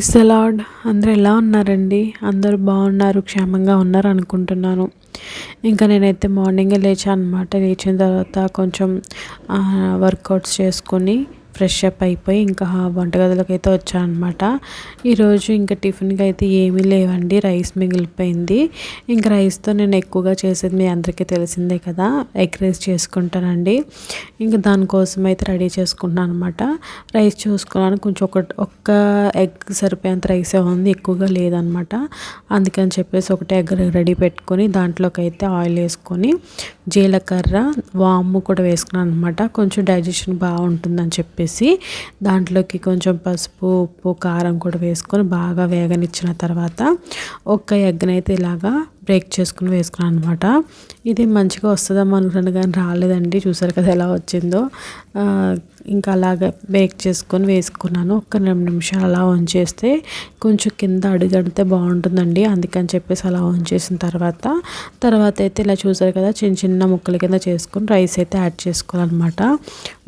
ఇసలాడ్ అందరూ ఎలా ఉన్నారండి? అందరూ బాగున్నారు క్షేమంగా ఉన్నారు అనుకుంటున్నాను. ఇంకా నేనైతే మార్నింగే లేచాను అనమాట లేచిన తర్వాత కొంచెం వర్కౌట్స్ చేసుకొని ఫ్రెష్ అప్ అయిపోయి ఇంకా వంటగదిలోకి అయితే వచ్చానమాట అనమాట ఈరోజు ఇంకా టిఫిన్కి అయితే ఏమీ లేవండి రైస్ మిగిలిపోయింది. ఇంకా రైస్తో నేను ఎక్కువగా చేసేది మీ అందరికీ తెలిసిందే కదా ఎగ్ రైస్ చేసుకుంటానండి. ఇంకా దానికోసం అయితే రెడీ చేసుకుంటున్నాను అనమాట రైస్ చూసుకున్నాను కొంచెం ఒక ఒక్క ఎగ్ సరిపోయేంత రైస్ ఉంది ఎక్కువగా లేదనమాట అందుకని చెప్పేసి ఒకటి ఎగ్ రెడీ పెట్టుకొని దాంట్లోకి అయితే ఆయిల్ వేసుకొని జీలకర్ర వాము కూడా వేసుకున్నాను అనమాట కొంచెం డైజెషన్ బాగుంటుందని చెప్పేసి. వేసి దాంట్లోకి కొంచెం పసుపు ఉప్పు కారం కూడా వేసుకొని బాగా వేగనిచ్చిన తర్వాత ఒక్క ఎగ్నైతే ఇలాగా బ్రేక్ చేసుకుని వేసుకున్నాను అనమాట ఇది మంచిగా వస్తుందమ్మా అనుకున్నాను కానీ రాలేదండి. చూసారు కదా ఎలా వచ్చిందో. ఇంకా అలాగే బేక్ చేసుకొని వేసుకున్నాను. ఒక రెండు నిమిషాలు అలా ఉంచేస్తే కొంచెం కింద అడుగడితే బాగుంటుందండి. అందుకని చెప్పేసి అలా ఉంచేసిన తర్వాత తర్వాత అయితే ఇలా చూసారు కదా చిన్న చిన్న ముక్కల కింద చేసుకొని రైస్ అయితే యాడ్ చేసుకోవాలన్నమాట.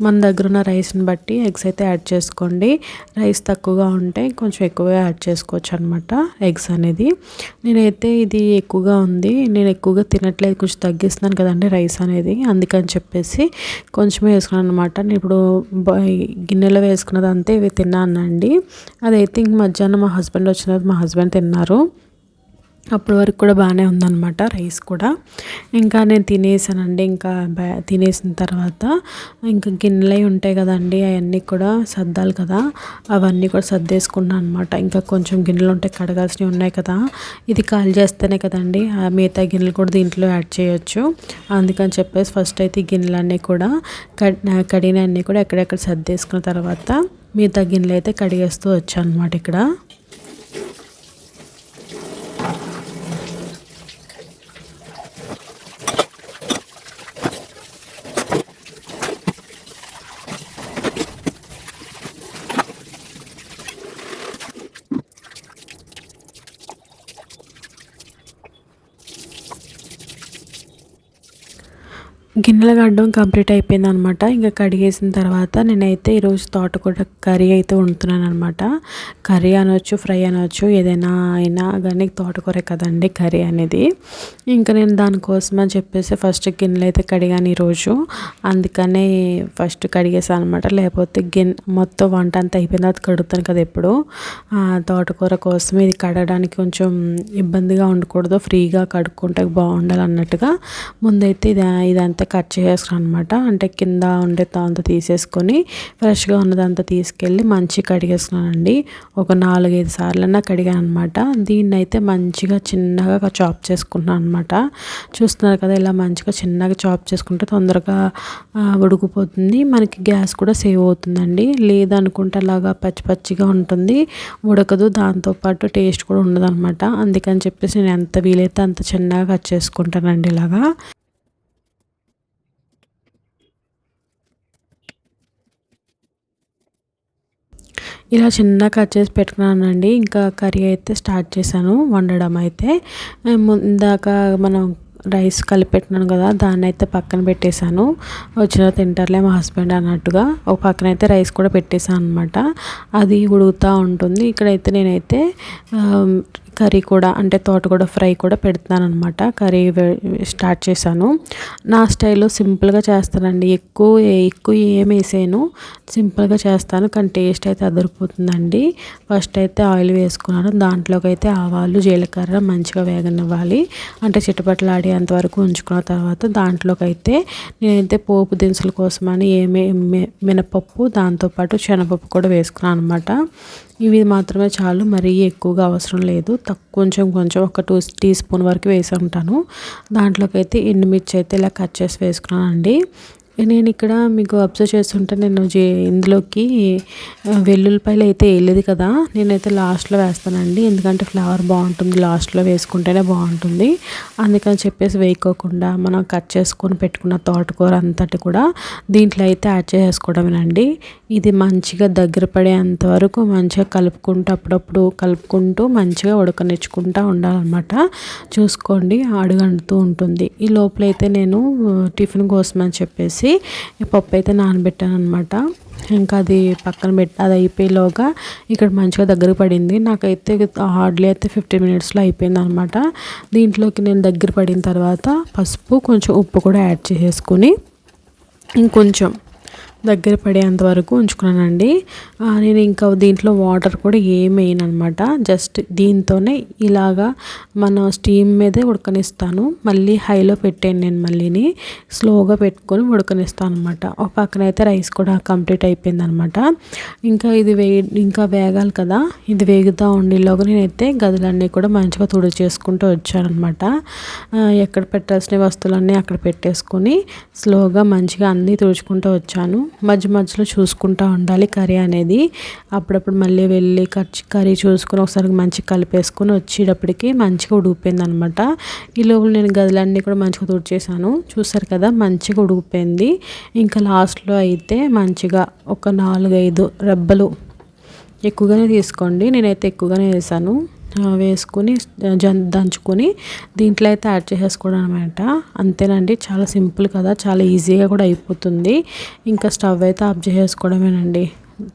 మన దగ్గర ఉన్న రైస్ని బట్టి ఎగ్స్ అయితే యాడ్ చేసుకోండి. రైస్ తక్కువగా ఉంటే కొంచెం ఎక్కువగా యాడ్ చేసుకోవచ్చు అనమాట ఎగ్స్ అనేది. నేనైతే ఇది ఎక్కువగా ఉంది. నేను ఎక్కువగా తినట్లేదు. కొంచెం తగ్గిస్తున్నాను కదండి రైస్ అనేది. అందుకని చెప్పేసి కొంచెమే వేసుకున్నాను అనమాట నేను ఇప్పుడు గిన్నెలో వేసుకున్నదంతా ఇవి తిన్నానండి. అదైతే ఇంక మధ్యాహ్నం మా హస్బెండ్ వచ్చిన మా హస్బెండ్ తిన్నారు. అప్పటి వరకు కూడా బాగానే ఉందన్నమాట రైస్ కూడా. ఇంకా నేను తినేసానండి ఇంకా తినేసిన తర్వాత ఇంకా గిన్నెలు ఉంటాయి కదండి అవన్నీ కూడా సర్దాలి కదా. అవన్నీ కూడా సర్దేసుకున్నాను అనమాట ఇంకా కొంచెం గిన్నెలు ఉంటాయి కడగాల్సినవి ఉన్నాయి కదా. ఇది కాల్ చేస్తేనే కదండి ఆ మిగతా గిన్నెలు కూడా దీంట్లో యాడ్ చేయొచ్చు. అందుకని చెప్పేసి ఫస్ట్ అయితే ఈ గిన్నెలన్నీ కూడా కడిగిన అన్నీ కూడా ఎక్కడెక్కడ సర్దేసుకున్న తర్వాత మిగతా గిన్నెలు అయితే కడిగేస్తూ వచ్చాను అనమాట ఇక్కడ. గిన్నెలు కడడం కంప్లీట్ అయిపోయింది అనమాట ఇంకా కడిగేసిన తర్వాత నేనైతే ఈరోజు తోటకూర కర్రీ అయితే వండుతున్నాను అనమాట కర్రీ అనవచ్చు ఫ్రై అనవచ్చు ఏదైనా అయినా కానీ తోటకూర కదండి కర్రీ అనేది. ఇంకా నేను దానికోసం అని చెప్పేసి ఫస్ట్ గిన్నెలు అయితే కడిగాను ఈరోజు. అందుకనే ఫస్ట్ కడిగేసాను అనమాట. లేకపోతే గిన్నె మొత్తం వంట అంతా అయిపోయిన తర్వాత కడుగుతాను కదా ఎప్పుడు. తోటకూర కోసం ఇది కడగడానికి కొంచెం ఇబ్బందిగా ఉండకూడదు. ఫ్రీగా కడుక్కుంటే బాగుండాలి అన్నట్టుగా. ముందైతే ఇది ఇదంతా అయితే కట్ చేసేసుకున్నాను అనమాట అంటే కింద ఉండే అంతా తీసేసుకొని ఫ్రెష్గా ఉన్నదంతా తీసుకెళ్ళి మంచిగా కడిగేసుకున్నానండి. ఒక నాలుగైదు సార్లన్నా కడిగాను అనమాట దీన్ని అయితే మంచిగా చిన్నగా చాప్ చేసుకుంటున్నాను అనమాట చూస్తున్నారు కదా ఇలా మంచిగా చిన్నగా చాప్ చేసుకుంటే తొందరగా ఉడికిపోతుంది. మనకి గ్యాస్ కూడా సేవ్ అవుతుందండి. లేదనుకుంటే అలాగా పచ్చి పచ్చిగా ఉంటుంది. ఉడకదు. దాంతోపాటు టేస్ట్ కూడా ఉండదు అనమాట అందుకని చెప్పేసి నేను ఎంత వీలైతే అంత చిన్నగా కట్ చేసుకుంటానండి ఇలాగా. ఇలా చిన్న కట్ చేసి పెట్టుకున్నానండి. ఇంకా కర్రీ అయితే స్టార్ట్ చేశాను. వండడం అయితే. ఇందాక మనం రైస్ కలిపెట్టినాను కదా దాన్ని అయితే పక్కన పెట్టేశాను. వచ్చిన తింటారులే మా హస్బెండ్ అన్నట్టుగా. ఒక పక్కన అయితే రైస్ కూడా పెట్టేశాను అనమాట అది ఉడుకుతూ ఉంటుంది. ఇక్కడైతే నేనైతే కర్రీ కూడా అంటే తోట కూడా ఫ్రై కూడా పెడుతున్నాను అనమాట కర్రీ స్టార్ట్ చేశాను. నా స్టైల్లో సింపుల్గా చేస్తానండి. ఎక్కువ ఎక్కువ ఏం వేసాను సింపుల్గా చేస్తాను కానీ టేస్ట్ అయితే అదిరిపోతుందండి. ఫస్ట్ అయితే ఆయిల్ వేసుకున్నాను. దాంట్లోకి అయితే ఆవాలు జీలకర్ర మంచిగా వేగనివ్వాలి. అంటే చిటపట్లాడేంత వరకు ఉంచుకున్న తర్వాత దాంట్లోకి అయితే నేనైతే పోపు దినుసుల కోసమని ఏమే మినపప్పు దాంతోపాటు శనగపప్పు కూడా వేసుకున్నాను అనమాట ఇవి మాత్రమే చాలు మరీ ఎక్కువగా అవసరం లేదు. తక్కువ కొంచెం కొంచెం ఒక టూ టీ స్పూన్ వరకు వేసి ఉంటాను. దాంట్లోకి అయితే ఎండుమిర్చి అయితే ఇలా కట్ చేసి వేసుకున్నాను అండి నేను ఇక్కడ మీకు అబ్జర్వ్ చేస్తుంటే నేను ఇందులోకి వెల్లుల్లిపాయలు అయితే వేయలేదు కదా. నేనైతే లాస్ట్లో వేస్తానండి. ఎందుకంటే ఫ్లేవర్ బాగుంటుంది లాస్ట్లో వేసుకుంటేనే బాగుంటుంది. అందుకని చెప్పేసి వేయకోకుండా మనం కట్ చేసుకొని పెట్టుకున్న తోటకూర అంతటి కూడా దీంట్లో అయితే యాడ్ చేసుకోవడమేనండి. ఇది మంచిగా దగ్గర పడేంత వరకు మంచిగా కలుపుకుంటూ అప్పుడప్పుడు కలుపుకుంటూ మంచిగా ఉడకనిచ్చుకుంటూ ఉండాలన్నమాట. చూసుకోండి అడుగంటుతూ ఉంటుంది. ఈ లోపలైతే నేను టిఫిన్ కోసం అని చెప్పేసి చెప్పేసి పప్పు అయితే నానబెట్టాను అనమాట ఇంకా అది పక్కన పెట్టి అది అయిపోయేలోగా ఇక్కడ మంచిగా దగ్గర పడింది. నాకైతే హార్డ్లీ అయితే ఫిఫ్టీన్ మినిట్స్లో అయిపోయింది అనమాట దీంట్లోకి నేను దగ్గర పడిన తర్వాత పసుపు కొంచెం ఉప్పు కూడా యాడ్ చేసేసుకుని ఇంకొంచెం దగ్గర పడేంత వరకు ఉంచుకున్నానండి. నేను ఇంకా దీంట్లో వాటర్ కూడా ఏమేయను అనమాట జస్ట్ దీంతోనే ఇలాగా మన స్టీమ్ మీదే ఉడకనిస్తాను. మళ్ళీ హైలో పెట్టాను నేను మళ్ళీని. స్లోగా పెట్టుకొని ఉడకనిస్తాను అనమాట ఒక పక్కన అయితే రైస్ కూడా కంప్లీట్ అయిపోయింది అనమాట ఇంకా ఇది వే ఇంకా వేగాలి కదా. ఇది వేగుతూ ఉండేలోగా నేనైతే గదులన్నీ కూడా మంచిగా తుడి చేసుకుంటూ వచ్చానమాట ఎక్కడ పెట్టాల్సిన వస్తువులన్నీ అక్కడ పెట్టేసుకొని స్లోగా మంచిగా అన్నీ తుడుచుకుంటూ వచ్చాను. మధ్య మధ్యలో చూసుకుంటూ ఉండాలి కర్రీ అనేది. అప్పుడప్పుడు మళ్ళీ వెళ్ళి కర్రీ చూసుకుని ఒకసారి మంచిగా కలిపేసుకొని వచ్చేటప్పటికి మంచిగా ఉడికిపోయింది అనమాట ఈ లోపల నేను గదులన్నీ కూడా మంచిగా తుడిచేసాను చూసారు కదా మంచిగా ఉడికిపోయింది. ఇంకా లాస్ట్లో అయితే మంచిగా ఒక నాలుగైదు రెబ్బలు ఎక్కువగానే తీసుకోండి. నేనైతే ఎక్కువగానే వేసాను. వేసుకొని దంచుకొని దీంట్లో అయితే యాడ్ చేసేసుకోవడం అనమాట అంతేనండి చాలా సింపుల్ కదా చాలా ఈజీగా కూడా అయిపోతుంది. ఇంకా స్టవ్ అయితే ఆఫ్ చేసేసుకోవడమేనండి.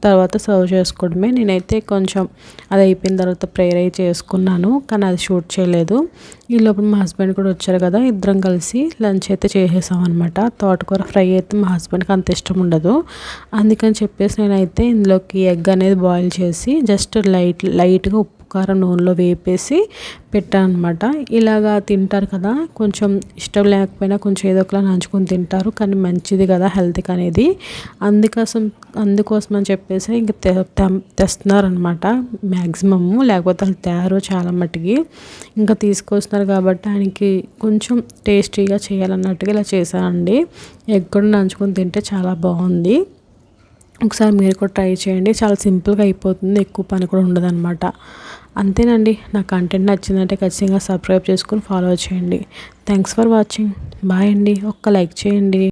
తర్వాత సర్వ్ చేసుకోవడమే. నేనైతే కొంచెం అది అయిపోయిన తర్వాత ప్రేయర్ అయి చేసుకున్నాను కానీ అది షూట్ చేయలేదు. ఈ లోపల మా హస్బెండ్ కూడా వచ్చారు కదా ఇద్దరం కలిసి లంచ్ అయితే చేసేసామన్నమాట. తోటకూర ఫ్రై అయితే మా హస్బెండ్కి అంత ఇష్టం ఉండదు. అందుకని చెప్పేసి నేనైతే ఇందులోకి ఎగ్ అనేది బాయిల్ చేసి జస్ట్ లైట్ లైట్గా ఉప్పు కారం నూనెలో వేపేసి పెట్టాను అనమాట ఇలాగా తింటారు కదా కొంచెం ఇష్టం లేకపోయినా కొంచెం ఏదో ఒకలా నంచుకొని తింటారు కానీ మంచిది కదా హెల్త్కి అనేది. అందుకోసం అందుకోసం అని చెప్పేసి ఇంక తెస్తున్నారనమాట మ్యాక్సిమము లేకపోతే వాళ్ళు తయారు చాలా మట్టుకి. ఇంకా తీసుకొస్తున్నారు కాబట్టి ఆయనకి కొంచెం టేస్టీగా చేయాలన్నట్టుగా ఇలా చేశానండి. ఎక్కడ కూడా నంచుకొని తింటే చాలా బాగుంది. ఒకసారి మీరు కూడా ట్రై చేయండి. చాలా సింపుల్గా అయిపోతుంది. ఎక్కువ పని కూడా ఉండదన్నమాట. అంతేనండి. నా కంటెంట్ నచ్చిందంటే ఖచ్చితంగా సబ్స్క్రైబ్ చేసుకుని ఫాలో చేయండి. థ్యాంక్స్ ఫర్ వాచింగ్ బాయ్ అండి. ఒక్క లైక్ చేయండి.